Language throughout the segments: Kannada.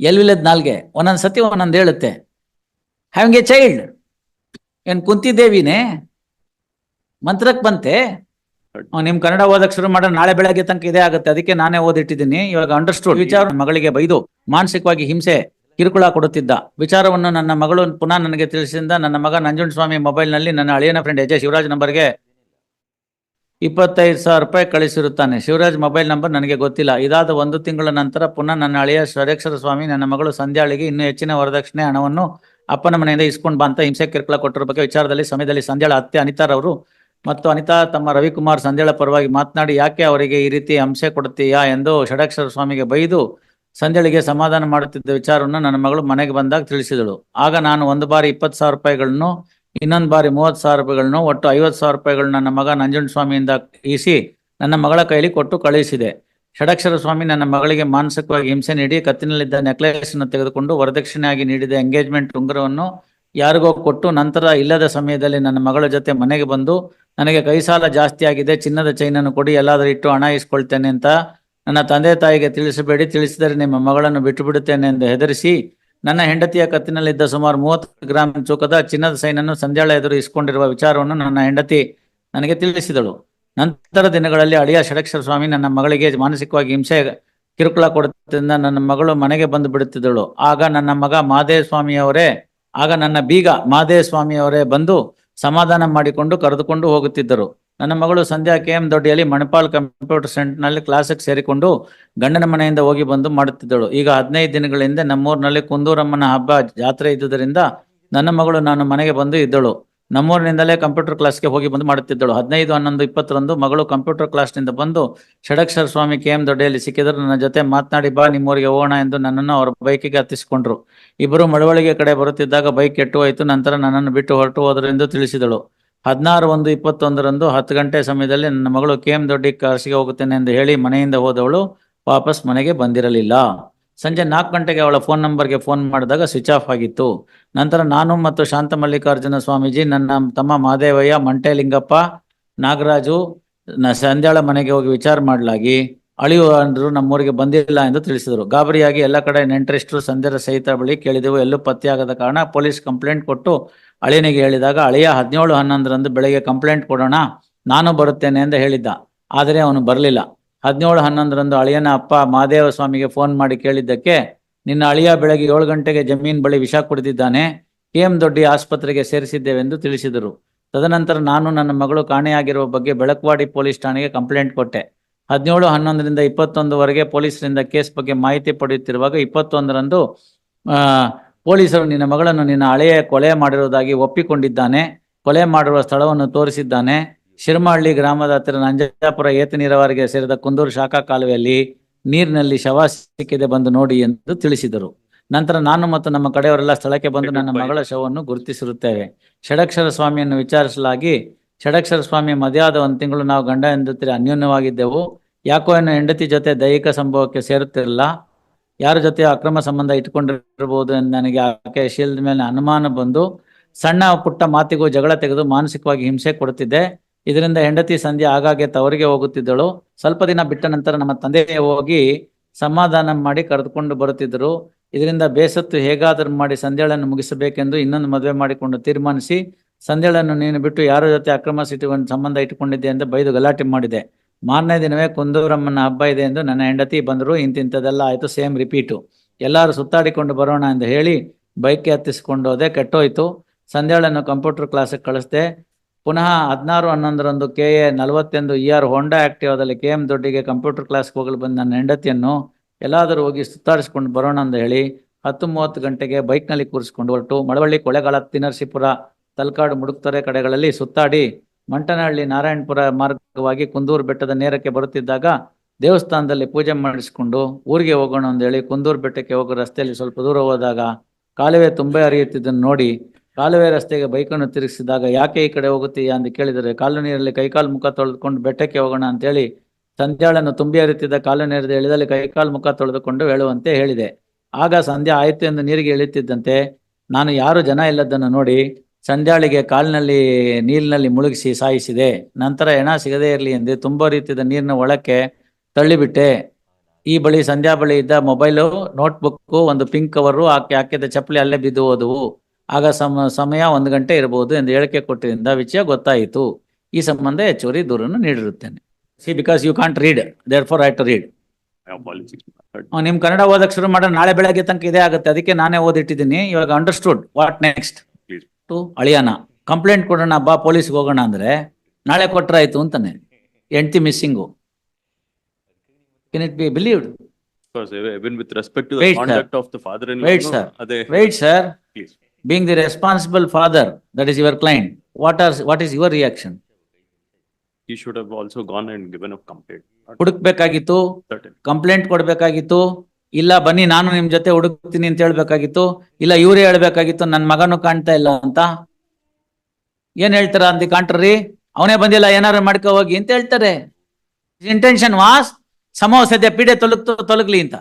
ಎಲ್ವಿಲ್ಲದ ನಾಲ್ಗೆ? ಒಂದೊಂದ್ ಸತಿ ಒಂದೊಂದು ಹೇಳುತ್ತೆ. Having a child? ಏನ್ ಕುಂತಿದ್ದೇವಿನೇ ಮಂತ್ರಕ್ ಬಂತೆ? ನಿಮ್ ಕನ್ನಡ ಓದಕ್ ಶುರು ಮಾಡೋ, ನಾಳೆ ಬೆಳಗ್ಗೆ ತನಕ ಇದೇ ಆಗುತ್ತೆ. ಅದಕ್ಕೆ ನಾನೇ ಓದಿಟ್ಟಿದ್ದೀನಿ. ಇವಾಗ ಅಂಡರ್ಸ್ಟೂಡ್ ವಿಚಾರ ಮಗಳಿಗೆ ಬೈದು, ಮಾನಸಿಕವಾಗಿ ಹಿಂಸೆ ಕಿರುಕುಳ ಕೊಡುತ್ತಿದ್ದ. ವಿಚಾರವನ್ನು ನನ್ನ ಮಗಳು ಪುನಃ ನನಗೆ ತಿಳಿಸಿದ ನನ್ನ ಮಗ ನಂಜುಂಡ ಸ್ವಾಮಿ ಮೊಬೈಲ್ನಲ್ಲಿ ನನ್ನ ಅಳಿಯನ ಫ್ರೆಂಡ್ ಎಜೆ ಶಿವರಾಜ್ ನಂಬರ್ಗೆ ಇಪ್ಪತ್ತೈದು ಸಾವಿರ ರೂಪಾಯಿ ಕಳಿಸಿರುತ್ತಾನೆ. ಶಿವರಾಜ್ ಮೊಬೈಲ್ ನಂಬರ್ ನನಗೆ ಗೊತ್ತಿಲ್ಲ. ಇದಾದ ಒಂದು ತಿಂಗಳ ನಂತರ ಪುನಃ ನನ್ನ ಅಳಿಯ ಸ್ವರೇಕ್ಷರ ಸ್ವಾಮಿ, ನನ್ನ ಮಗಳು ಸಂಧ್ಯಾಳಿಗೆ ಇನ್ನೂ ಹೆಚ್ಚಿನ ವರದಕ್ಷಿಣೆ ಹಣವನ್ನು ಅಪ್ಪನ ಮನೆಯಿಂದ ಇಸ್ಕೊಂಡು ಬಂತ ಹಿಂಸೆ ಕಿರುಕುಳ ಕೊಟ್ಟಿರೋ ಬಗ್ಗೆ ವಿಚಾರದಲ್ಲಿ ಸಮಯದಲ್ಲಿ ಸಂಧ್ಯಾಳ ಅತ್ತೆ ಅನಿತಾರವರು ಮತ್ತು ಅನಿತಾ ತಮ್ಮ ರವಿಕುಮಾರ್ ಸಂಧ್ಯಾಳ ಪರವಾಗಿ ಮಾತನಾಡಿ, ಯಾಕೆ ಅವರಿಗೆ ಈ ರೀತಿ ಹಿಂಸೆ ಕೊಡುತ್ತೀಯಾ ಎಂದು ಷಡಕ್ಷರ ಸ್ವಾಮಿಗೆ ಬೈದು ಸಂಧ್ಯಾಳಿಗೆ ಸಮಾಧಾನ ಮಾಡುತ್ತಿದ್ದ ವಿಚಾರವನ್ನು ನನ್ನ ಮಗಳು ಮನೆಗೆ ಬಂದಾಗ ತಿಳಿಸಿದಳು. ಆಗ ನಾನು ಒಂದು ಬಾರಿ ಇಪ್ಪತ್ತು ಸಾವಿರ ರೂಪಾಯಿಗಳನ್ನು ಇನ್ನೊಂದು ಬಾರಿ ಮೂವತ್ತು ಸಾವಿರ ರೂಪಾಯಿಗಳನ್ನು ಒಟ್ಟು ಐವತ್ತು ಸಾವಿರ ರೂಪಾಯಿಗಳು ನನ್ನ ಮಗ ನಂಜುಂಡ ಸ್ವಾಮಿಯಿಂದ ಇಸಿ ನನ್ನ ಮಗಳ ಕೈಲಿ ಕೊಟ್ಟು ಕಳುಹಿಸಿದೆ ಷಡಕ್ಷರ ಸ್ವಾಮಿ ನನ್ನ ಮಗಳಿಗೆ ಮಾನಸಿಕವಾಗಿ ಹಿಂಸೆ ನೀಡಿ ಕತ್ತಿನಲ್ಲಿದ್ದ ನೆಕ್ಲೆಸ್ ಅನ್ನು ತೆಗೆದುಕೊಂಡು ವರದಕ್ಷಿಣೆಯಾಗಿ ನೀಡಿದ ಎಂಗೇಜ್ಮೆಂಟ್ ಉಂಗುರವನ್ನು ಯಾರಿಗೋ ಕೊಟ್ಟು ನಂತರ ಇಲ್ಲದ ಸಮಯದಲ್ಲಿ ನನ್ನ ಮಗಳ ಜೊತೆ ಮನೆಗೆ ಬಂದು ನನಗೆ ಕೈ ಸಾಲ ಜಾಸ್ತಿ ಆಗಿದೆ, ಚಿನ್ನದ ಚೈನನ್ನು ಕೊಡಿ, ಎಲ್ಲಾದರೂ ಇಟ್ಟು ಹಣ ಇಸ್ಕೊಳ್ತೇನೆ ಅಂತ ನನ್ನ ತಂದೆ ತಾಯಿಗೆ ತಿಳಿಸಬೇಡಿ, ತಿಳಿಸಿದರೆ ನಿಮ್ಮ ಮಗಳನ್ನು ಬಿಟ್ಟು ಬಿಡುತ್ತೇನೆ ಎಂದು ಹೆದರಿಸಿ ನನ್ನ ಹೆಂಡತಿಯ ಕತ್ತಿನಲ್ಲಿದ್ದ ಸುಮಾರು ಮೂವತ್ತು ಗ್ರಾಂ ಚೂಕದ ಚಿನ್ನದ ಸೈನನ್ನು ಸಂಧ್ಯಾಳ ಎದುರು ಇಸ್ಕೊಂಡಿರುವ ವಿಚಾರವನ್ನು ನನ್ನ ಹೆಂಡತಿ ನನಗೆ ತಿಳಿಸಿದಳು. ನಂತರ ದಿನಗಳಲ್ಲಿ ಅಳಿಯ ಷಡಕ್ಷರ ಸ್ವಾಮಿ ನನ್ನ ಮಗಳಿಗೆ ಮಾನಸಿಕವಾಗಿ ಹಿಂಸೆ ಕಿರುಕುಳ ಕೊಡುತ್ತಿದ್ದ ನನ್ನ ಮಗಳು ಮನೆಗೆ ಬಂದು ಬಿಡುತ್ತಿದ್ದಳು. ಆಗ ನನ್ನ ಮಗ ಮಾದೇವ ಸ್ವಾಮಿಯವರೇ ಆಗ ನನ್ನ ಬೀಗ ಮಾದೇವ ಸ್ವಾಮಿಯವರೇ ಬಂದು ಸಮಾಧಾನ ಮಾಡಿಕೊಂಡು ಕರೆದುಕೊಂಡು ಹೋಗುತ್ತಿದ್ದರು. ನನ್ನ ಮಗಳು ಸಂಧ್ಯಾ ಕೆ ಎಂ ದೊಡ್ಡಿಯಲ್ಲಿ ಮಣಿಪಾಲ್ ಕಂಪ್ಯೂಟರ್ ಸೆಂಟರ್ನಲ್ಲಿ ಕ್ಲಾಸಿಗೆ ಸೇರಿಕೊಂಡು ಗಂಡನ ಮನೆಯಿಂದ ಹೋಗಿ ಬಂದು ಮಾಡುತ್ತಿದ್ದಳು. ಈಗ ಹದಿನೈದು ದಿನಗಳ ಹಿಂದೆ ನಮ್ಮೂರಿನಲ್ಲಿ ಕುಂದೂರಮ್ಮನ ಹಬ್ಬ ಜಾತ್ರೆ ಇದ್ದುದರಿಂದ ನನ್ನ ಮಗಳು ನಾನು ಮನೆಗೆ ಬಂದು ಇದ್ದಳು. ನಮ್ಮೂರಿನಿಂದಲೇ ಕಂಪ್ಯೂಟರ್ ಕ್ಲಾಸ್ಗೆ ಹೋಗಿ ಬಂದು ಮಾಡುತ್ತಿದ್ದಳು. ಹದಿನೈದು, ಹನ್ನೊಂದು, ಇಪ್ಪತ್ತರಂದು ಮಗಳು ಕಂಪ್ಯೂಟರ್ ಕ್ಲಾಸ್ನಿಂದ ಬಂದು ಷಡಕ್ಷರ ಸ್ವಾಮಿ ಕೆ ಎಂ ದೊಡ್ಡಿಯಲ್ಲಿ ಸಿಕ್ಕಿದರು. ನನ್ನ ಜೊತೆ ಮಾತನಾಡಿ ಬಾ, ನಿಮ್ಮೂರಿಗೆ ಹೋಗೋಣ ಎಂದು ನನ್ನನ್ನು ಅವರ ಬೈಕಿಗೆ ಹತ್ತಿಸಿಕೊಂಡ್ರು. ಇಬ್ಬರು ಮಳವಳಿಗೆ ಕಡೆ ಬರುತ್ತಿದ್ದಾಗ ಬೈಕ್ ಕೆಟ್ಟು ಹೋಯಿತು. ನಂತರ ನನ್ನನ್ನು ಬಿಟ್ಟು ಹೊರಟು ಹೋದರು ಎಂದು ತಿಳಿಸಿದಳು. ಹದಿನಾರು ಒಂದು ಇಪ್ಪತ್ತೊಂದರಂದು ಹತ್ತು ಗಂಟೆ ಸಮಯದಲ್ಲಿ ನನ್ನ ಮಗಳು ಕೆ ಎಂ ದೊಡ್ಡಿ ಕಾಸಿಗೆ ಹೋಗುತ್ತೇನೆ ಎಂದು ಹೇಳಿ ಮನೆಯಿಂದ ಹೋದವಳು ವಾಪಸ್ ಮನೆಗೆ ಬಂದಿರಲಿಲ್ಲ. ಸಂಜೆ ನಾಲ್ಕು ಗಂಟೆಗೆ ಅವಳ ಫೋನ್ ನಂಬರ್ಗೆ ಫೋನ್ ಮಾಡಿದಾಗ ಸ್ವಿಚ್ ಆಫ್ ಆಗಿತ್ತು. ನಂತರ ನಾನು ಮತ್ತು ಶಾಂತ ಮಲ್ಲಿಕಾರ್ಜುನ ಸ್ವಾಮೀಜಿ, ನನ್ನ ತಮ್ಮ ಮಾದೇವಯ್ಯ, ಮಂಟೆಲಿಂಗಪ್ಪ, ನಾಗರಾಜು ಸಂಧ್ಯಾಳ ಮನೆಗೆ ಹೋಗಿ ವಿಚಾರ ಮಾಡಲಾಗಿ. ಅಳಿಯು ಅಂದ್ರು ನಮ್ಮೂರಿಗೆ ಬಂದಿಲ್ಲ ಎಂದು ತಿಳಿಸಿದರು. ಗಾಬರಿಯಾಗಿ ಎಲ್ಲ ಕಡೆ ನೆಂಟರಿಷ್ಟರು ಸಂಧ್ಯರ ಸಹಿತ ಬಳಿ ಕೇಳಿದೆವು. ಎಲ್ಲೂ ಪತ್ತೆಯಾಗದ ಕಾರಣ ಪೊಲೀಸ್ ಕಂಪ್ಲೇಂಟ್ ಕೊಟ್ಟು ಅಳಿಯನಿಗೆ ಹೇಳಿದಾಗ, ಅಳಿಯ, ಹದಿನೇಳು ಹನ್ನೊಂದರಂದು ಬೆಳಗ್ಗೆ ಕಂಪ್ಲೇಂಟ್ ಕೊಡೋಣ, ನಾನು ಬರುತ್ತೇನೆ ಎಂದು ಹೇಳಿದ್ದ. ಆದರೆ ಅವನು ಬರಲಿಲ್ಲ. ಹದಿನೇಳು ಹನ್ನೊಂದರಂದು ಅಳಿಯನ ಅಪ್ಪ ಮಹಾದೇವ ಸ್ವಾಮಿಗೆ ಫೋನ್ ಮಾಡಿ ಕೇಳಿದ್ದಕ್ಕೆ, ನಿನ್ನ ಅಳಿಯ ಬೆಳಗ್ಗೆ ಏಳು ಗಂಟೆಗೆ ಜಮೀನ್ ಬಳಿ ವಿಷ ಕುಡಿದಿದ್ದಾನೆ, ಕೆ ಎಂ ದೊಡ್ಡಿ ಆಸ್ಪತ್ರೆಗೆ ಸೇರಿಸಿದ್ದೇವೆಂದು ತಿಳಿಸಿದರು. ತದನಂತರ ನಾನು ನನ್ನ ಮಗಳು ಕಾಣೆಯಾಗಿರುವ ಬಗ್ಗೆ ಬೆಳಕವಾಡಿ ಪೊಲೀಸ್ ಠಾಣೆಗೆ ಕಂಪ್ಲೇಂಟ್ ಕೊಟ್ಟೆ. ಹದಿನೇಳು ಹನ್ನೊಂದರಿಂದ ಇಪ್ಪತ್ತೊಂದುವರೆಗೆ ಪೊಲೀಸರಿಂದ ಕೇಸ್ ಬಗ್ಗೆ ಮಾಹಿತಿ ಪಡೆಯುತ್ತಿರುವಾಗ ಇಪ್ಪತ್ತೊಂದರಂದು ಪೊಲೀಸರು ನಿನ್ನ ಮಗಳನ್ನು ನಿನ್ನ ಹಳೆಯ ಕೊಲೆ ಮಾಡಿರುವುದಾಗಿ ಒಪ್ಪಿಕೊಂಡಿದ್ದಾನೆ. ಕೊಲೆ ಮಾಡಿರುವ ಸ್ಥಳವನ್ನು ತೋರಿಸಿದ್ದಾನೆ. ಶಿರಮಹಳ್ಳಿ ಗ್ರಾಮದ ಹತ್ತಿರ ನಂಜಾಪುರ ಏತ ನೀರಾವರಿಗೆ ಸೇರಿದ ಕುಂದೂರು ಶಾಖಾ ಕಾಲುವೆಯಲ್ಲಿ ನೀರಿನಲ್ಲಿ ಶವ ಸಿಕ್ಕಿದೆ ಬಂದು ನೋಡಿ ಎಂದು ತಿಳಿಸಿದರು. ನಂತರ ನಾನು ಮತ್ತು ನಮ್ಮ ಕಡೆಯವರೆಲ್ಲ ಸ್ಥಳಕ್ಕೆ ಬಂದು ನನ್ನ ಮಗಳ ಶವವನ್ನು ಗುರುತಿಸಿರುತ್ತೇವೆ. ಷಡಕ್ಷರ ಸ್ವಾಮಿಯನ್ನು ವಿಚಾರಿಸಲಾಗಿ ಷಡಕ್ಷರ ಸ್ವಾಮಿ ಮದುವೆಯಾದ ಒಂದು ತಿಂಗಳು ನಾವು ಗಂಡ ಹೆಂಡತಿ ಅನ್ಯೋನ್ಯವಾಗಿದ್ದೆವು. ಯಾಕೋ ಏನೋ ಹೆಂಡತಿ ಜೊತೆ ದೈಹಿಕ ಸಂಭವಕ್ಕೆ ಸೇರುತ್ತಿರಲಿಲ್ಲ. ಯಾರ ಜೊತೆ ಅಕ್ರಮ ಸಂಬಂಧ ಇಟ್ಕೊಂಡಿರ್ಬೋದು ಎಂದು ನನಗೆ ಆಕೆ ಶೀಲದ ಮೇಲೆ ಅನುಮಾನ ಬಂದು ಸಣ್ಣ ಪುಟ್ಟ ಮಾತಿಗೂ ಜಗಳ ತೆಗೆದು ಮಾನಸಿಕವಾಗಿ ಹಿಂಸೆ ಕೊಡುತ್ತಿದ್ದೆ. ಇದರಿಂದ ಹೆಂಡತಿ ಸಂಧ್ಯಾ ಆಗಾಗ್ಗೆ ತವರಿಗೆ ಹೋಗುತ್ತಿದ್ದಳು. ಸ್ವಲ್ಪ ದಿನ ಬಿಟ್ಟ ನಂತರ ನಮ್ಮ ತಂದೆ ಹೋಗಿ ಸಮಾಧಾನ ಮಾಡಿ ಕರೆದುಕೊಂಡು ಬರುತ್ತಿದ್ದರು. ಇದರಿಂದ ಬೇಸತ್ತು ಹೇಗಾದರೂ ಮಾಡಿ ಸಂಧ್ಯಾಳನ್ನು ಮುಗಿಸಬೇಕೆಂದು ಇನ್ನೊಂದು ಮದುವೆ ಮಾಡಿಕೊಂಡು ತೀರ್ಮಾನಿಸಿ, ಸಂಧ್ಯಾಳನ್ನು ನೀನು ಬಿಟ್ಟು ಯಾರ ಜೊತೆ ಅಕ್ರಮ ಸಿಟಿ ಸಂಬಂಧ ಇಟ್ಟುಕೊಂಡಿದ್ದೆ ಎಂದು ಬೈದು ಗಲಾಟೆ ಮಾಡಿದೆ. ಮಾರನೇ ದಿನವೇ ಕುಂದೂರಮ್ಮನ ಹಬ್ಬ ಇದೆ ಎಂದು ನನ್ನ ಹೆಂಡತಿ ಬಂದರು, ಇಂತಿಂಥದ್ದೆಲ್ಲ ಆಯಿತು, ಸೇಮ್ ರಿಪೀಟು ಎಲ್ಲರೂ ಸುತ್ತಾಡಿಕೊಂಡು ಬರೋಣ ಎಂದು ಹೇಳಿ ಬೈಕ್ಗೆ ಹತ್ತಿಸಿಕೊಂಡು ಹೋದೆ, ಕೆಟ್ಟೋಯ್ತು. ಸಂಧ್ಯಾಳನ್ನು ಕಂಪ್ಯೂಟರ್ ಕ್ಲಾಸಿಗೆ ಕಳಿಸ್ದೆ. ಪುನಃ ಹದಿನಾರು ಹನ್ನೊಂದರಂದು ಕೆ ಎ ನಲವತ್ತೆಂದು ಇ ಆರ್ ಹೋಂಡಾ ಆಕ್ಟಿವಾದಲ್ಲಿ ಕೆ ಎಂ ದೊಡ್ಡಿಗೆ ಕಂಪ್ಯೂಟರ್ ಕ್ಲಾಸ್ಗೆ ಹೋಗಲು ಬಂದ ನನ್ನ ಹೆಂಡತಿಯನ್ನು ಎಲ್ಲಾದರೂ ಹೋಗಿ ಸುತ್ತಾಡಿಸ್ಕೊಂಡು ಬರೋಣ ಅಂತ ಹೇಳಿ ಹತ್ತು ಮೂವತ್ತು ಗಂಟೆಗೆ ಬೈಕ್ನಲ್ಲಿ ಕೂರಿಸ್ಕೊಂಡು ಹೊರಟು. ಮಳವಳ್ಳಿ, ಕೊಳೆಗಾಲ, ತಿನರ್ಸಿಪುರ, ತಲಕಾಡು, ಮುಡುಕ್ತರೆ ಕಡೆಗಳಲ್ಲಿ ಸುತ್ತಾಡಿ ಮಂಟನಹಳ್ಳಿ ನಾರಾಯಣಪುರ ಮಾರ್ಗವಾಗಿ ಕುಂದೂರು ಬೆಟ್ಟದ ನೇರಕ್ಕೆ ಬರುತ್ತಿದ್ದಾಗ ದೇವಸ್ಥಾನದಲ್ಲಿ ಪೂಜೆ ಮಾಡಿಸಿಕೊಂಡು ಊರಿಗೆ ಹೋಗೋಣ ಹೇಳಿ ಕುಂದೂರು ಬೆಟ್ಟಕ್ಕೆ ಹೋಗೋ ರಸ್ತೆಯಲ್ಲಿ ಸ್ವಲ್ಪ ದೂರ ಹೋದಾಗ ಕಾಲುವೆ ತುಂಬೆ ಹರಿಯುತ್ತಿದ್ದನ್ನು ನೋಡಿ ಕಾಲುವೆ ರಸ್ತೆಗೆ ಬೈಕನ್ನು ತಿರುಗಿಸಿದಾಗ ಯಾಕೆ ಈ ಕಡೆ ಹೋಗುತ್ತೀಯಾ ಅಂತ ಕೇಳಿದರೆ ಕಾಲು ನೀರಲ್ಲಿ ಕೈಕಾಲು ಮುಖ ತೊಳೆದುಕೊಂಡು ಬೆಟ್ಟಕ್ಕೆ ಹೋಗೋಣ ಅಂತೇಳಿ ಸಂಧ್ಯಾಳನ್ನು ತುಂಬಿ ಹರಿಯುತ್ತಿದ್ದ ಕಾಲು ನೀರಿದ ಎಳೆದಲ್ಲಿ ಕೈಕಾಲು ಮುಖ ತೊಳೆದುಕೊಂಡು ಹೇಳುವಂತೆ ಹೇಳಿದೆ. ಆಗ ಸಂಧ್ಯಾ ಆಯಿತು ಎಂದು ನೀರಿಗೆ ಇಳಿಯುತ್ತಿದ್ದಂತೆ ನಾನು ಯಾರು ಜನ ಇಲ್ಲದನ್ನು ನೋಡಿ ಸಂಧ್ಯಾಳಿಗೆ ಕಾಲಿನಲ್ಲಿ ನೀರಿನಲ್ಲಿ ಮುಳುಗಿಸಿ ಸಾಯಿಸಿದೆ. ನಂತರ ಹೆಣ ಸಿಗದೇ ಇರಲಿ ಎಂದು ತುಂಬ ರೀತಿಯ ನೀರಿನ ಒಳಕ್ಕೆ ತಳ್ಳಿಬಿಟ್ಟೆ. ಈ ಬಳಿ ಸಂಧ್ಯಾ ಬಳಿ ಇದ್ದ ಮೊಬೈಲು ನೋಟ್ಬುಕ್ ಒಂದು ಪಿಂಕ್ ಕವರು ಆಕೆ ಹಾಕಿದ ಚಪ್ಪಲಿ ಅಲ್ಲೇ ಬಿದ್ದು ಹೋದವು. ಆಗ ಸಮ ಸಮಯ ಒಂದು ಗಂಟೆ ಇರಬಹುದು ಎಂದು ಹೇಳಿಕೆ ಕೊಟ್ಟಿದ್ದರಿಂದ ವಿಷಯ ಗೊತ್ತಾಯಿತು. ಈ ಸಂಬಂಧ ಹೆಚ್ಚುವರಿ ದೂರನ್ನು ನೀಡಿರುತ್ತೇನೆ. See because you can't read therefore I to read ನಿಮ್ ಕನ್ನಡ ಓದಕ್ಕೆ ಶುರು ಮಾಡೋಣ. ನಾಳೆ ಬೆಳಗ್ಗೆ ತನಕ ಇದೇ ಆಗುತ್ತೆ. ಅದಕ್ಕೆ ನಾನೇ ಓದಿಟ್ಟಿದ್ದೀನಿ. ಇವಾಗ ಅಂಡರ್ಸ್ಟುಡ್ ವಾಟ್ ನೆಕ್ಸ್ಟ್. ಟು ಅಳಿಯಾನ ಕಂಪ್ಲೇಂಟ್ ಕೊಡೋಣ ಬಾ ಪೊಲೀಸ್ಗೆ ಹೋಗೋಣ ಅಂದ್ರೆ ನಾಳೆ ಕೊಟ್ರಾಯ್ತು ಅಂತಾನೆ ಎಂಟಿ missing can it be believed being the responsible respect to is the client conduct of what father in reaction he should have also gone and given a complaint. ಹುಡುಕ್ಬೇಕಾಗಿತ್ತು. ಕಂಪ್ಲೇಂಟ್ ಕೊಡ್ಬೇಕಾಗಿತ್ತು, ಇಲ್ಲ ಬನ್ನಿ ನಾನು ನಿಮ್ ಜೊತೆ ಹುಡುಕ್ತೀನಿ ಅಂತ ಹೇಳ್ಬೇಕಾಗಿತ್ತು, ಇಲ್ಲ ಇವರೇ ಹೇಳ್ಬೇಕಾಗಿತ್ತು ನನ್ ಮಗನು ಕಾಣ್ತಾ ಇಲ್ಲ ಅಂತ. ಏನ್ ಹೇಳ್ತಾರ ಅಂತ ಕಾಂಟ್ರಿ ಅವನೇ ಬಂದಿಲ್ಲ ಏನಾರು ಮಾಡ್ಕೊ ಹೋಗಿ ಅಂತ ಹೇಳ್ತಾರೆ. ಇಂಟೆನ್ಷನ್ ವಾಸ್ ಸಮೋ ಸದ್ಯ ಪೀಡೆ ತೊಲಗ್ತು ತೊಲಗ್ಲಿ ಅಂತ.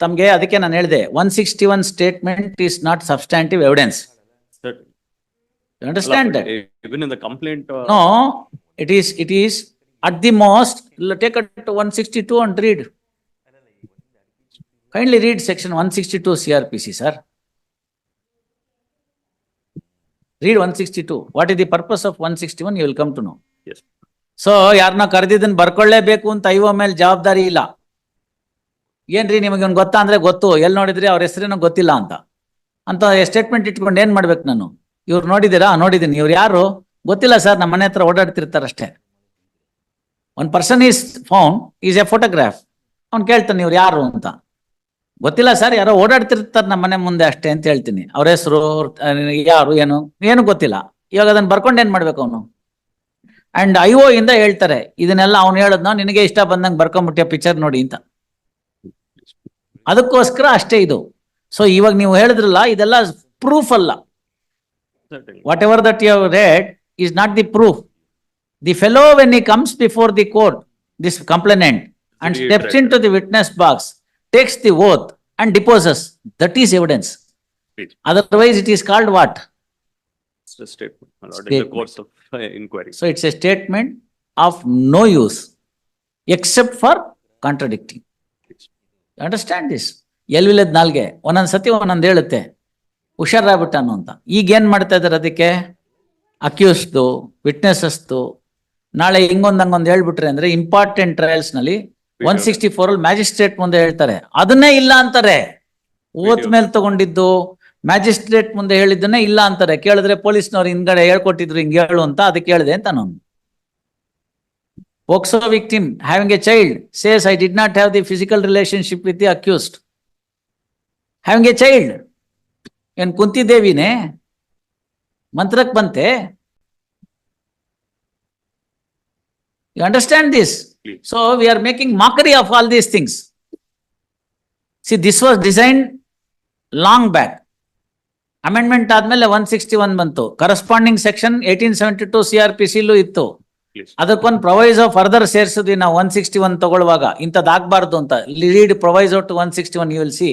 ತಮ್ಗೆ ಅದಕ್ಕೆ ನಾನು ಹೇಳಿದೆ one sixty one statement is not substantive evidence. Understand no it is it is at the most take at one sixty two and most, l- read section one sixty two C R P C sir read one sixty two what sir. Read purpose of one sixty one you purpose come to. Yes. So ಯಾರನ್ನ ಕರೆದಿದ್ದನ್ನು ಬರ್ಕೊಳ್ಳೇಬೇಕು ಅಂತ ಐವ ಮೇಲೆ ಜವಾಬ್ದಾರಿ ಇಲ್ಲ. ಏನ್ರಿ ನಿಮಗೆ ಒಂದು ಗೊತ್ತಾ ಅಂದ್ರೆ ಗೊತ್ತು ಎಲ್ಲಿ ನೋಡಿದ್ರಿ ಅವ್ರ ಹೆಸರೇನೋ ಗೊತ್ತಿಲ್ಲ ಅಂತ. ಅಂತ ಸ್ಟೇಟ್ಮೆಂಟ್ ಇಟ್ಕೊಂಡು ಏನ್ ಮಾಡ್ಬೇಕು ನಾನು? ಇವ್ರು ನೋಡಿದ್ದೀರಾ ನೋಡಿದ್ದೀನಿ ಇವ್ರು ಯಾರು ಗೊತ್ತಿಲ್ಲ ಸರ್ ನಮ್ಮ ಮನೆ ಹತ್ರ ಓಡಾಡ್ತಿರ್ತಾರಷ್ಟೇ one person is found is a photograph ಅವ್ನು ಕೇಳ್ತಾನೆ ಇವ್ರು ಯಾರು ಅಂತ ಗೊತ್ತಿಲ್ಲ ಸರ್ ಯಾರೋ ಓಡಾಡ್ತಿರ್ತಾರೆ ನಮ್ಮ ಮನೆ ಮುಂದೆ ಅಷ್ಟೇ ಅಂತ ಹೇಳ್ತೀನಿ. ಅವ್ರ ಹೆಸರು ಯಾರು ಏನು ಏನು ಗೊತ್ತಿಲ್ಲ. ಇವಾಗ ಅದನ್ನ ಬರ್ಕೊಂಡು ಏನ್ ಮಾಡ್ಬೇಕು ಅವನು? ಅಂಡ್ ಐ ಓ ಇಂದ ಹೇಳ್ತಾರೆ ಇದನ್ನೆಲ್ಲ ಅವ್ನು ಹೇಳದ್ನ ನಿನಗೆ ಇಷ್ಟ ಬಂದಂಗೆ ಬರ್ಕೊಂಬಿಟ್ಟೆ ಪಿಕ್ಚರ್ ನೋಡಿ ಅಂತ. ಅದಕ್ಕೋಸ್ಕರ ಅಷ್ಟೇ ಇದು. ಸೊ ಇವಾಗ ನೀವು ಹೇಳಿದ್ರಲ್ಲ ಇದೆಲ್ಲ ಪ್ರೂಫ್ ಅಲ್ಲ. Whatever that you rate is not the proof the fellow when he comes before the court this complainant and steps into the witness box takes the oath and deposes, that is evidence. Please. Otherwise, it is called what? It's a statement, my lord, in the Statement. course of uh, inquiry. So it's a statement of no use, except for contradicting. Understand this? ಎಲ್ವಿಲ್ಲದ್ ನಾಲ್ಗೆ ಒಂದೊಂದ್ ಸತಿ ಒಂದೊಂದ್ ಹೇಳುತ್ತೆ ಹುಷಾರಾಗ್ಬಿಟ್ಟಾನು ಅಂತ ಈಗ ಏನ್ ಮಾಡ್ತಾ ಇದಾರೆ ಅದಕ್ಕೆ ಅಕ್ಯೂಸ್ದು ವಿಟ್ನೆಸಸ್ದು ನಾಳೆ ಹಿಂಗೊಂದ್ ಹಂಗೊಂದ್ ಹೇಳ್ಬಿಟ್ರೆ ಅಂದ್ರೆ ಇಂಪಾರ್ಟೆಂಟ್ ಟ್ರಯಲ್ಸ್ನಲ್ಲಿ ಒನ್ ಸಿಕ್ಸ್ಟಿ ಫೋರ್ ಅಲ್ಲಿ ಮ್ಯಾಜಿಸ್ಟ್ರೇಟ್ ಮುಂದೆ ಹೇಳ್ತಾರೆ. ಅದನ್ನೇ ಇಲ್ಲ ಅಂತಾರೆ. ಓತ್ ಮೇಲೆ ತಗೊಂಡಿದ್ದು ಮ್ಯಾಜಿಸ್ಟ್ರೇಟ್ ಮುಂದೆ ಹೇಳಿದ್ದನ್ನೇ ಇಲ್ಲ ಅಂತಾರೆ. ಕೇಳಿದ್ರೆ ಪೊಲೀಸ್ನವ್ರು ಹಿಂದ್ಗಡೆ ಹೇಳ್ಕೊಟ್ಟಿದ್ರು ಹಿಂಗ್ ಹೇಳು ಅಂತ ಅದಕ್ಕೆ ಹೇಳಿದೆ ಅಂತ ನಾನು. POCSO victim having a child says I did not have the physical relationship with the accused having a child ಏನ್ ಕುಂತಿದ್ದೇವಿನೇ ಮಂತ್ರಕ್ ಬಂತೆ. You understand this so we are making mockery of all these things see this was design long back amendment ಆದ್ಮೇಲೆ ಒನ್ ಸಿಕ್ಸ್ಟಿ ಒನ್ ಬಂತು. Corresponding section eighteen seventy two C R P ಸಿಲೂ ಇತ್ತು. ಅದಕ್ಕೊಂದು ಪ್ರೊವೈಸೋ ಫರ್ದರ್ ಸೇರಿಸಿದ್ವಿ ನಾವು ಒನ್ ಸಿಕ್ಸ್ಟಿ ಒನ್ ತಗೊಳ್ಳುವಾಗ. ಇಂಥದ್ದಾಗಬಾರ್ದು ಅಂತ. Lead proviso to one sixty one you will see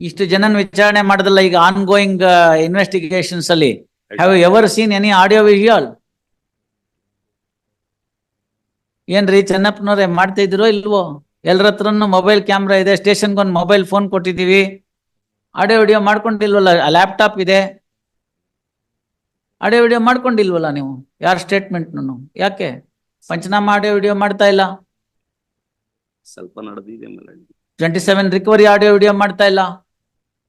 ಇಷ್ಟು ಜನನ ವಿಚಾರಣೆ ಮಾಡಿದಲ್ಲ ಈಗ ಆನ್ ಗೋಯಿಂಗ್ ಇನ್ವೆಸ್ಟಿಗೇಷನ್ಸ್ ಅಲ್ಲಿ. Have ever seen any audio visual ಏನ್ರಿ ಚೆನ್ನಪ್ಪನವ್ರೆ ಮಾಡ್ತಾ ಇದ್ರೋ ಇಲ್ವೋ? ಎಲ್ಲರ ಹತ್ರನು ಮೊಬೈಲ್ ಕ್ಯಾಮ್ರಾ ಇದೆ ಸ್ಟೇಷನ್ಗೆ ಒಂದು ಮೊಬೈಲ್ ಫೋನ್ ಕೊಟ್ಟಿದ್ದೀವಿ. ಆಡಿಯೋ ವಿಡಿಯೋ ಮಾಡ್ಕೊಂಡಿಲ್ವಲ್ಲ? ಲ್ಯಾಪ್ಟಾಪ್ ಇದೆ. ಆಡಿಯೋ ವಿಡಿಯೋ ಮಾಡ್ಕೊಂಡಿಲ್ವಲ್ಲ ನೀವು? ಯಾರ ಸ್ಟೇಟ್ಮೆಂಟ್ನು ಯಾಕೆ? ಪಂಚನಾಮ ಆಡಿಯೋ ವಿಡಿಯೋ ಮಾಡ್ತಾ ಇಲ್ಲ? ಸ್ವಲ್ಪ ನಡೆದಿದೆ. Twenty seven recovery audio video ಮಾಡ್ತಾ ಇಲ್ಲ?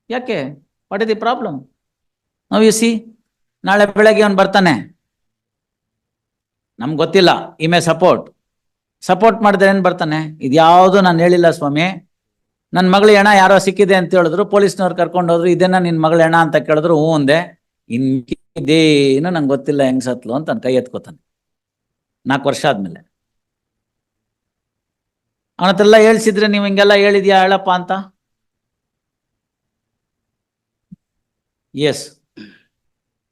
ಯಾಕೆ? ವಾಟ್ ಇಸ್ ದಿ ಪ್ರಾಬ್ಲಮ್ ನಾವು ಯು ಸಿ ನಾಳೆ ಬೆಳಗ್ಗೆ ಅವ್ನು ಬರ್ತಾನೆ. ನಮ್ಗೆ ಗೊತ್ತಿಲ್ಲ ಇಮೆ ಸಪೋರ್ಟ್ ಸಪೋರ್ಟ್ ಮಾಡಿದ್ರೆ ಏನ್ ಬರ್ತಾನೆ? ಇದ್ಯಾವುದು ನಾನು ಹೇಳಿಲ್ಲ ಸ್ವಾಮಿ. ನನ್ನ ಮಗಳ ಹೆಣ ಯಾರೋ ಸಿಕ್ಕಿದೆ ಅಂತ ಹೇಳಿದ್ರು, ಪೊಲೀಸ್ನವ್ರು ಕರ್ಕೊಂಡು ಹೋದ್ರು, ಇದನ್ನ ನಿನ್ ಮಗಳ ಹೆಣ ಅಂತ ಕೇಳಿದ್ರು ಹೂ ಅಂದೆ. ಇನ್ ಇದೇನು ನಂಗೆ ಗೊತ್ತಿಲ್ಲ ಹೆಂಗ್ ಸತ್ಲು ಅಂತ ನನ್ನ ಕೈ ಎತ್ಕೋತಾನೆ. ನಾಲ್ಕು ವರ್ಷ ಆದ್ಮೇಲೆ. ಅವನ ಹತ್ರ ಎಲ್ಲ ಹೇಳ್ಸಿದ್ರೆ ನೀವು ಹಿಂಗೆಲ್ಲ ಹೇಳಿದ್ಯಾ ಹೇಳಪ್ಪ ಅಂತ? ಎಸ್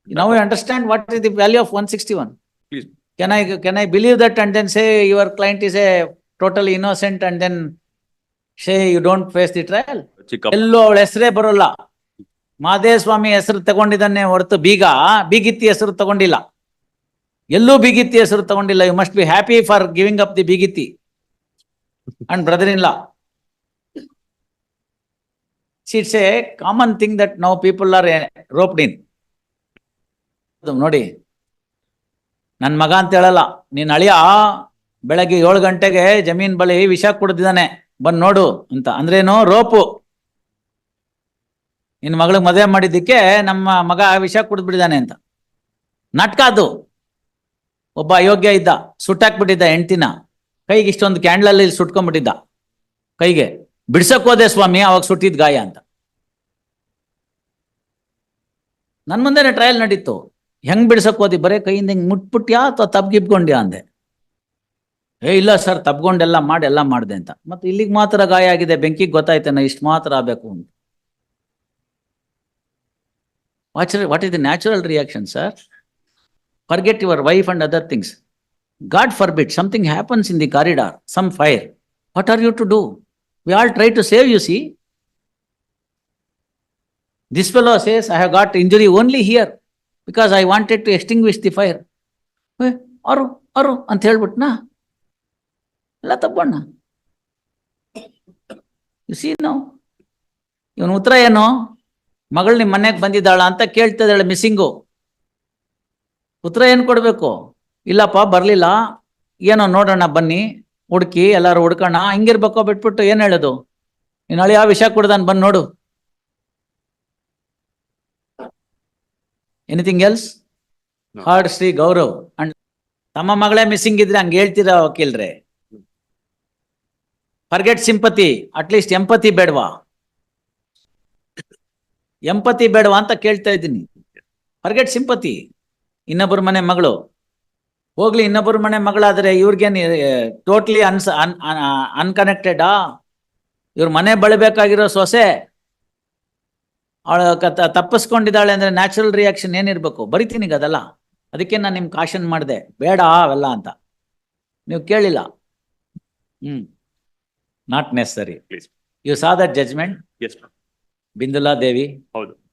ನಾವು understand what is the value of one sixty one. Can I can I believe that and then say your client is a total innocent and then say you don't face the trial ಚಿಕ್ಕ ಎಲ್ಲೂ ಅವಳ ಹೆಸರೇ ಬರೋಲ್ಲ. ಮಾದೇಸ್ವಾಮಿ ಹೆಸರು ತಗೊಂಡಿದ್ದಾನೆ ಹೊರತು ಬೀಗ ಬೀಗಿತ್ತಿ ಹೆಸರು ತಗೊಂಡಿಲ್ಲ. ಎಲ್ಲೂ ಬೀಗಿತ್ತಿ ಹೆಸರು ತಗೊಂಡಿಲ್ಲ. You must be happy for giving up the ಬೀಗಿತ್ತಿ. And brother in law it's a common thing that now people are roped in ನೋಡಿ. ನನ್ ಮಗ ಅಂತ ಹೇಳಲ್ಲ, ನೀನ್ ಅಳಿಯ, ಬೆಳಗ್ಗೆ ಏಳು ಗಂಟೆಗೆ ಜಮೀನ್ ಬಳಿ ವಿಷ ಕುಡ್ದಿದ್ದಾನೆ, ಬಂದ್ ನೋಡು ಅಂತ. ಅಂದ್ರೇನು? ರೋಪು. ನಿನ್ ಮಗಳಿಗೆ ಮದುವೆ ಮಾಡಿದ್ದಕ್ಕೆ ನಮ್ಮ ಮಗ ವಿಷ ಕುಡಿದ್ಬಿಟ್ಟಿದ್ದಾನೆ ಅಂತ. ನಾಟಕ ಅದು. ಒಬ್ಬ ಅಯೋಗ್ಯ ಇದ್ದ, ಸುಟ್ಟಾಕ್ಬಿಟ್ಟಿದ್ದ ಹೆಂಡ್ತಿನ. ಕೈಗೆ ಇಷ್ಟೊಂದು ಕ್ಯಾಂಡ್ಲಲ್ಲಿ ಸುಟ್ಕೊಂಡ್ಬಿಟ್ಟಿದ್ದ. ಕೈಗೆ, ಬಿಡ್ಸಕ್ ಹೋದೆ ಸ್ವಾಮಿ, ಅವಾಗ ಸುಟ್ಟಿದ್ ಗಾಯ ಅಂತ. ನನ್ ಮುಂದೆನೆ ಟ್ರಯಲ್ ನಡೀತು. ಹೆಂಗ್ ಬಿಡ್ಸಕ್ ಹೋದಿ? ಬರೇ ಕೈಯಿಂದ ಹಿಂಗ್ ಮುಟ್ಬಿಟ್ಯಾ ಅಥವಾ ತಬ್ಗಿಬ್ಕೊಂಡ್ಯಾ ಅಂದೆ. ಏ, ಇಲ್ಲ ಸರ್ ತಬ್ಕೊಂಡೆಲ್ಲ ಮಾಡಿ, ಎಲ್ಲ ಮಾಡ್ದೆ ಅಂತ. ಮತ್ತೆ ಇಲ್ಲಿಗೆ ಮಾತ್ರ ಗಾಯ ಆಗಿದೆ, ಬೆಂಕಿಗೆ ಗೊತ್ತಾಯ್ತೇನ ಇಷ್ಟು ಮಾತ್ರ ಆಗ್ಬೇಕು ಅಂತ. What is the natural reaction sir forget your wife and other things God forbid something happens in the corridor some fire what are you to do we all try to save you see this fellow says I have got injury only here. Because I wanted to extinguish the fire ಏ, ಅರು ಅರು ಅಂತ ಹೇಳ್ಬಿಟ್ನಾ ಎಲ್ಲ ತಪ್ಪಣ್ಣ. ಯು ಸಿ ನೋ ಇವನ್ ಉತ್ತರ ಏನು? ಮಗಳು ನಿಮ್ಮ ಮನೆಗೆ ಬಂದಿದ್ದಾಳ ಅಂತ ಕೇಳ್ತಿದ್ದಾಳೆ ಮಿಸ್ಸಿಂಗು. ಉತ್ತರ ಏನು ಕೊಡಬೇಕು? ಇಲ್ಲಪ್ಪ ಬರಲಿಲ್ಲ. ಏನೋ ನೋಡೋಣ ಬನ್ನಿ. ಹುಡುಕಿ ಎಲ್ಲರೂ ಹುಡ್ಕೋಣ. ಹಿಂಗಿರ್ಬೇಕೋ ಬಿಟ್ಬಿಟ್ಟು ಏನು ಹೇಳೋದು? ನೀನು ಆ ವಿಷಯ ಕುಡ್ದಾನ್ ಬಂದು ನೋಡು. Anything else. Heard Shri Gaurav and ತಮ್ಮ ಮಗಳೇ ಮಿಸ್ಸಿಂಗ್ ಇದ್ರೆ ಹಂಗೆ ಹೇಳ್ತೀರಾ ವಕೀಲ್ರೆ? Forget sympathy at least empathy ಬೇಡವಾ? ಎಂಪತಿ ಬೇಡವಾ ಅಂತ ಕೇಳ್ತಾ ಇದ್ದೀನಿ. ಫರ್ಗೆಟ್ ಸಿಂಪತಿ ಇನ್ನೊಬ್ಬರ ಮನೆ ಮಗಳು. ಹೋಗ್ಲಿ ಇನ್ನೊಬ್ಬರ ಮನೆ ಮಗಳಾದ್ರೆ ಇವ್ರಿಗೇನು ಟೋಟ್ಲಿ ಅನ್ಸ್ ಅನ್ಕನೆಕ್ಟೆಡಾ ಇವ್ರ ಮನೆ ಬಳಬೇಕಾಗಿರೋ ಸೊಸೆ ಅವಳ ತಪ್ಪಿಸ್ಕೊಂಡಿದ್ದಾಳೆ ಅಂದ್ರೆ ನ್ಯಾಚುರಲ್ ರಿಯಾಕ್ಷನ್ ಏನಿರ್ಬೇಕು? ಬರಿತೀನಿ ಅದಲ್ಲ. ಅದಕ್ಕೆ ನಾನು ನಿಮ್ಗೆ ಕಾಶನ್ ಮಾಡಿದೆ. ಬೇಡ ಅವೆಲ್ಲ ಅಂತ. ನೀವು ಕೇಳಿಲ್ಲ? ಹ್ಮ್. Not necessary. You saw that judgement Bindula Devi? ಹೌದು.